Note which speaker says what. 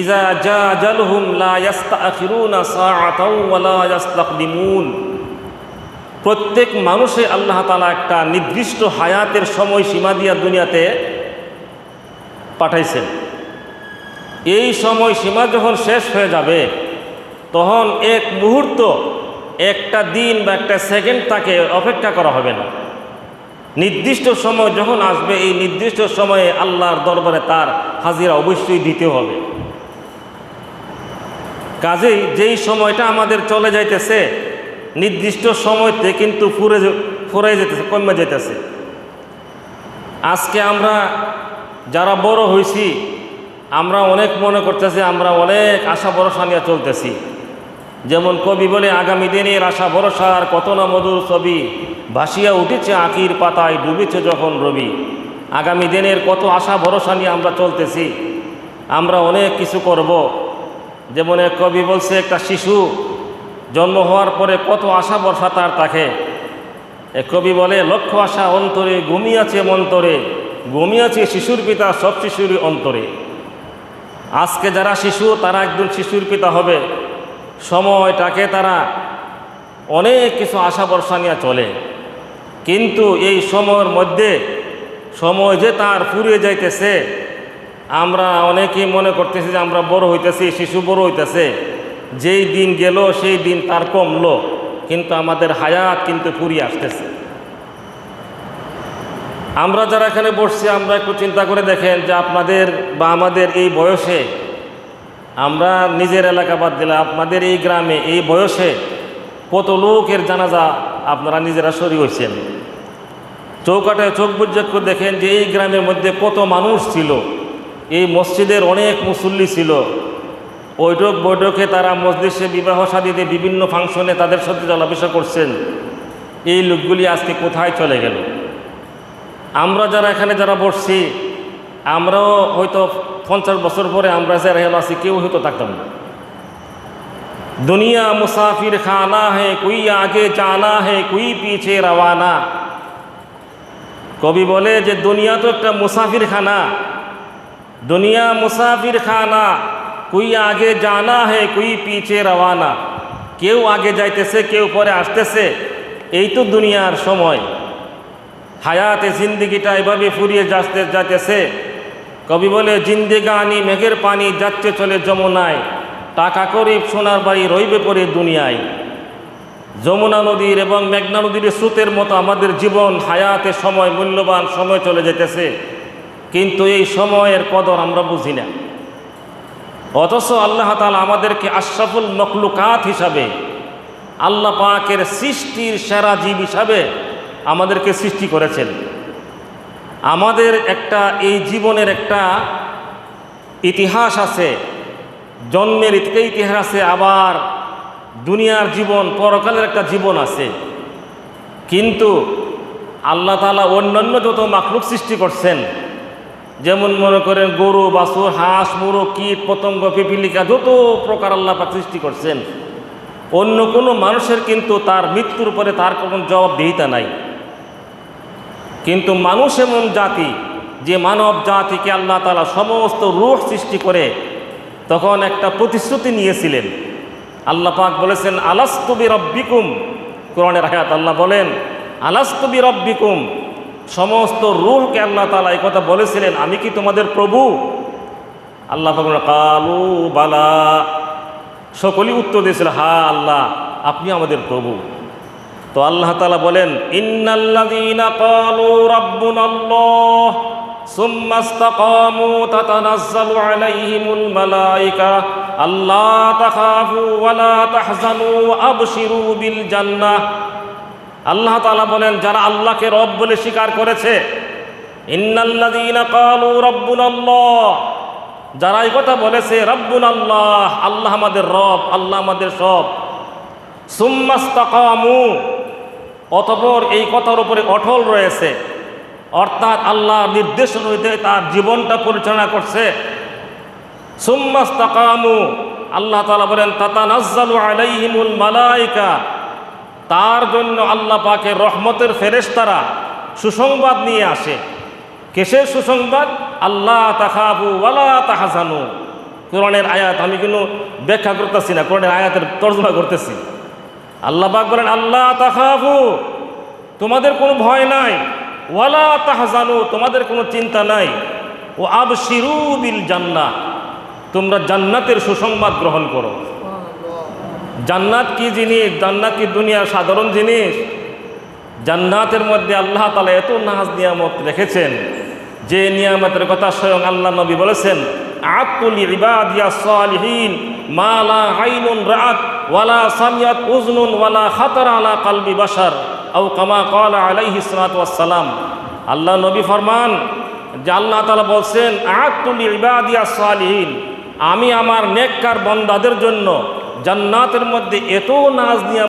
Speaker 1: ইজা জা জালহুম লা ইয়াস্তাখিরুনা সাআতাও ওয়া লা ইয়াস্তাকদিমুন। প্রত্যেক মানুষে আল্লাহ তাআলা একটা নির্দিষ্ট হায়াতের সময় সীমা দিয়া দুনিয়াতে পাঠাইছেন। এই সময় সীমা যখন শেষ হয়ে যাবে, তখন এক মুহূর্ত, একটা দিন বা একটা সেকেন্ড তাকে অপেক্ষা করা হবে না। নির্দিষ্ট সময় যখন আসবে, এই নির্দিষ্ট সময়ে আল্লাহর দরবারে তার হাজিরা অবশ্যই দিতে হবে। কাজেই যেই সময়টা আমাদের চলে যাইতেছে, নির্দিষ্ট সময়তে কিন্তু ফুরে ফুরে যেতেছে কমে যেতেছে আজকে আমরা যারা বড় হয়েছি আমরা অনেক মনে করতেছি, আমরা অনেক আশা ভরসা নিয়ে চলতেছি। যেমন কবি বলে, আগামী দিনের আশা ভরসার কত না মধুর ছবি, ভাসিয়া উঠেছে আঁকির পাতায়, ডুবেছে যখন রবি। আগামী দিনের কত আশা ভরসা নিয়ে আমরা চলতেছি, আমরা অনেক কিছু করব। যেমন এক কবি বলছে, একটা শিশু জন্ম হওয়ার পরে কত আশা ভরসা তার তাকে। এক কবি বলে, লক্ষ্য আশা অন্তরে ঘুমিয়াছে মন্তরে ঘুমিয়াছে শিশুর পিতা, সব শিশুরই অন্তরে। আজকে যারা শিশু, তারা একজন শিশুর পিতা হবে। সময়টাকে তারা অনেক কিছু আশা ভরসা নিয়ে চলে। কিন্তু এই সময়ের মধ্যে, সময় যে তার ফুরিয়ে যাইতেছে আমরা অনেকেই মনে করতেছি যে আমরা বড় হইতেছি, শিশু বড় হইতেছে। যেই দিন গেল, সেই দিন তার কমলো। কিন্তু আমাদের হায়াত কিন্তু ফুরিয়ে আসতেছে। আমরা যারা এখানে বসছি, আমরা একটু চিন্তা করে দেখেন যে আপনাদের বা আমাদের এই বয়সে, আমরা নিজের এলাকা বাদ দিলে আপনাদের এই গ্রামে এই বয়সে কত লোকের জানাজা আপনারা নিজেরা সরি হয়েছেন চৌকাটায় চোখ করে দেখেন যে এই গ্রামের মধ্যে কত মানুষ ছিল। এই মসজিদের অনেক মুসল্লি ছিল। বৈঠক বৈঠকে তারা মসজিদে বিবাহ সাদীতে বিভিন্ন ফাংশনে তাদের সাথে জলাভিষা করছেন। এই লোকগুলি আজকে কোথায় চলে গেল? আমরা যারা এখানে যারা বসছি, আমরাও হয়তো পঞ্চাশ বছর পরে আমরা যারা হেল আছি, কেউ হয়তো থাকতাম না। দুনিয়া মুসাফির খানা হে, কুই আগে জানা হে, কুই পিছে রওয়ানা। কবি বলে যে, দুনিয়া তো একটা মুসাফির খানা। দুনিয়া মুসাফির খানা কুই আগে জানা হে কুই পিছে রওয়ানা কেউ আগে যাইতেছে কেউ পরে আসতেছে এই তো দুনিয়ার সময়। হায়াতে জিন্দিগিটা এভাবে ফুরিয়ে যাচ্ছে যাইতেছে কবি বলে জিন্দেগানি মেঘের পানি যাচ্ছে চলে যমুনায়, টাকা করিব সোনার বাড়ি রইবে পরে দুনিয়ায়। যমুনা নদীর এবং মেঘনা নদীর স্রোতের মতো আমাদের জীবন হায়াতে সময়, মূল্যবান সময় চলে যেতেছে কিন্তু এই সময়ের কদর আমরা বুঝি না। অথচ আল্লাহ তালা আমাদেরকে আশরাফুল মখলুকাত হিসাবে, আল্লাহ পাকের সৃষ্টির সেরা জীব হিসাবে আমাদেরকে সৃষ্টি করেছেন। আমাদের একটা, এই জীবনের একটা ইতিহাস আছে, জন্মের ইতকে ইতিহাস আছে আবার দুনিয়ার জীবন, পরকালের একটা জীবন আছে। কিন্তু আল্লাহ তালা অন্যান্য যত মাখলুক সৃষ্টি করছেন যেমন মনে করেন গরু, বাছুর, হাঁস মুরো কীট, পতঙ্গ, পিপিলিকা, যত প্রকার আল্লাহ পাক সৃষ্টি করছেন, অন্য কোনো মানুষের কিন্তু তার মৃত্যুর পরে তার কোনো জবাবদিহিতা নাই। কিন্তু মানুষ এমন জাতি, যে মানব জাতিকে আল্লাহ তালা সমস্ত রূহ সৃষ্টি করে তখন একটা প্রতিশ্রুতি নিয়েছিলেন। আল্লাহ পাক বলেছেন আলাস্তবি রব্বিকুম কোরআনের হায়াত আল্লাহ বলেন আলাস্তবি রব্বিকুম সমস্ত রুহকে আল্লাহ তালা এই কথা বলেছিলেন, আমি কি তোমাদের প্রভু? আল্লাহ কালু বালা। সকলেই উত্তর দিয়েছিল, হা আল্লাহ, আপনি আমাদের প্রভু। তো আল্লাহ তালা বলেন, ইন্নাল্লাযীনা ক্বালু রাব্বুনাল্লাহ সুম্মা ইসতাকামু তাতানাজ্জালু আলাইহিমুল মালায়েকা আল্লা তাখাফু ওয়া লা তাহজানু আবশিরু বিল আল্লাহ তাআলা বলেন, যারা আল্লাহকে রব বলে স্বীকার করেছে যারা এই কথা বলেছে রব্বুন আল্লাহ আল্লাহ আমাদের রব, আল্লাহ আমাদের সব। সুম্মাস্তাকামু অতপর এই কথার উপরে অটল রয়েছে। অর্থাৎ আল্লাহ নির্দেশ হইতে তার জীবনটা পরিচালনা করছে। সুম্মাস্তাকামু আল্লাহ তালা বলেন তাতা নাজ্জালু আলাইহিমুল মালাইকা তার জন্য আল্লাহ পাকে রহমতের ফেরেশতারা সুসংবাদ নিয়ে আসে। কেসের সুসংবাদ? আল্লাহ তাখাবু ওয়ালা তাহাজানু। কোরআনের আয়াত, আমি কিন্তু ব্যাখ্যা করতেছি না, কোরআনের আয়াতের তর্জমা করতেছি। আল্লাহ পাক বলেন, আল্লাহ তাহাফু তোমাদের কোনো ভয় নাই। ওয়ালা তাহজানু, তোমাদের কোনো চিন্তা নাই। ও আবশিরু বিল জান্না তোমরা জান্নাতের সুসংবাদ গ্রহণ করো। জান্নাত কি জিনিস? জান্নাত কি দুনিয়ার সাধারণ জিনিস? জান্নাতের মধ্যে আল্লাহ তালা এত নাজ নিয়ামত রেখেছেন যে নিয়ামতের কথা স্বয়ং আল্লাহ নবী বলেছেন আতুল ইবাদিয়া সালিহিন মালা আইনুন রাত ওয়ালা সামিয়াত উজনুন ওয়ালা খাতার আলা কালবি বাসার আও কামা কলা আলাইহি সালাম আল্লাহ নবী ফরমান যে আল্লাহ তালা বলছেন আতুল ইবাদিয়া সালিহিন, আমি আমার নেককার বন্দাদের জন্য জান্নাতের মধ্যে এত নাজ নিয়ামত